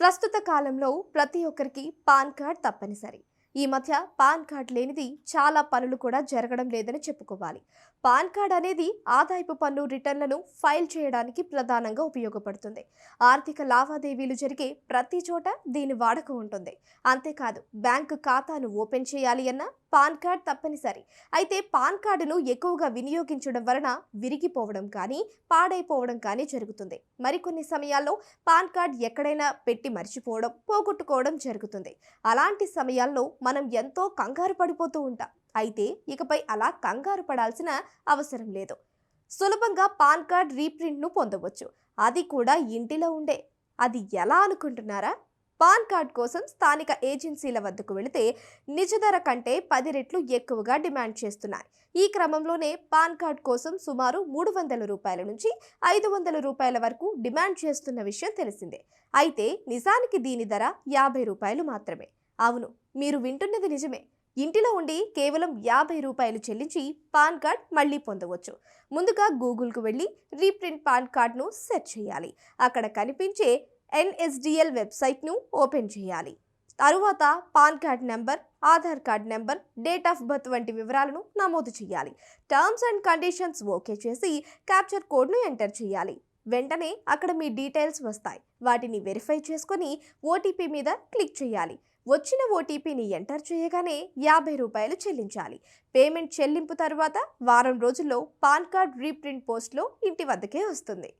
ప్రస్తుత కాలంలో ప్రతి ఒక్కరికి పాన్ కార్డ్ తప్పనిసరి. ఈ మధ్య పాన్ కార్డ్ లేనిది చాలా పనులు కూడా జరగడం లేదని చెప్పుకోవాలి. పాన్ కార్డ్ అనేది ఆదాయపు పన్ను రిటర్న్లను ఫైల్ చేయడానికి ప్రధానంగా ఉపయోగపడుతుంది. ఆర్థిక లావాదేవీలు జరిగే ప్రతి చోట దీని వాడకం ఉంటుంది. అంతేకాదు బ్యాంకు ఖాతాను ఓపెన్ చేయాలి అన్నా పాన్ కార్డ్ తప్పనిసరి. అయితే పాన్ కార్డును ఎక్కువగా వినియోగించడం వలన విరిగిపోవడం కానీ పాడైపోవడం కానీ జరుగుతుంది. మరికొన్ని సమయాల్లో పాన్ కార్డ్ ఎక్కడైనా పెట్టి మర్చిపోవడం పోగొట్టుకోవడం జరుగుతుంది. అలాంటి సమయాల్లో మనం ఎంతో కంగారు పడిపోతూ ఉంటాం. అయితే ఇకపై అలా కంగారు పడాల్సిన అవసరం లేదు. సులభంగా పాన్ కార్డ్ రీప్రింట్ను పొందవచ్చు. అది కూడా ఇంటిలో ఉండే. అది ఎలా అనుకుంటున్నారా? పాన్ కార్డ్ కోసం స్థానిక ఏజెన్సీల వద్దకు వెళితే నిజ ధర కంటే పది రెట్లు ఎక్కువగా డిమాండ్ చేస్తున్నాయి. ఈ క్రమంలోనే పాన్ కార్డ్ కోసం సుమారు మూడు వందల రూపాయల నుంచి ఐదు వందల రూపాయల వరకు డిమాండ్ చేస్తున్న విషయం తెలిసిందే. అయితే నిజానికి దీని ధర యాభై రూపాయలు మాత్రమే. అవును మీరు వింటున్నది నిజమే. ఇంటిలో ఉండి కేవలం యాభై రూపాయలు చెల్లించి పాన్ కార్డ్ మళ్ళీ పొందవచ్చు. ముందుగా గూగుల్కు వెళ్ళి రీప్రింట్ పాన్ కార్డ్ను సెర్చ్ చేయాలి. అక్కడ కనిపించే ఎన్ఎస్డిఎల్ వెబ్సైట్ను ఓపెన్ చేయాలి. తరువాత pan card number Aadhaar card number date of birth వంటి వివరాలను నమోదు చేయాలి. టర్మ్స్ అండ్ కండిషన్స్ ఓకే చేసి క్యాప్చర్ కోడ్ను ఎంటర్ చేయాలి. వెంటనే అక్కడ మీ డీటెయిల్స్ వస్తాయి. వాటిని వెరిఫై చేసుకొని ఓటీపీ మీద క్లిక్ చేయాలి. వచ్చిన ఓటీపీని ఎంటర్ చేయగానే యాభై రూపాయలు చెల్లించాలి. పేమెంట్ చెల్లింపు తర్వాత వారం రోజుల్లో పాన్ కార్డ్ రీప్రింట్ పోస్ట్లో ఇంటి వద్దకే వస్తుంది.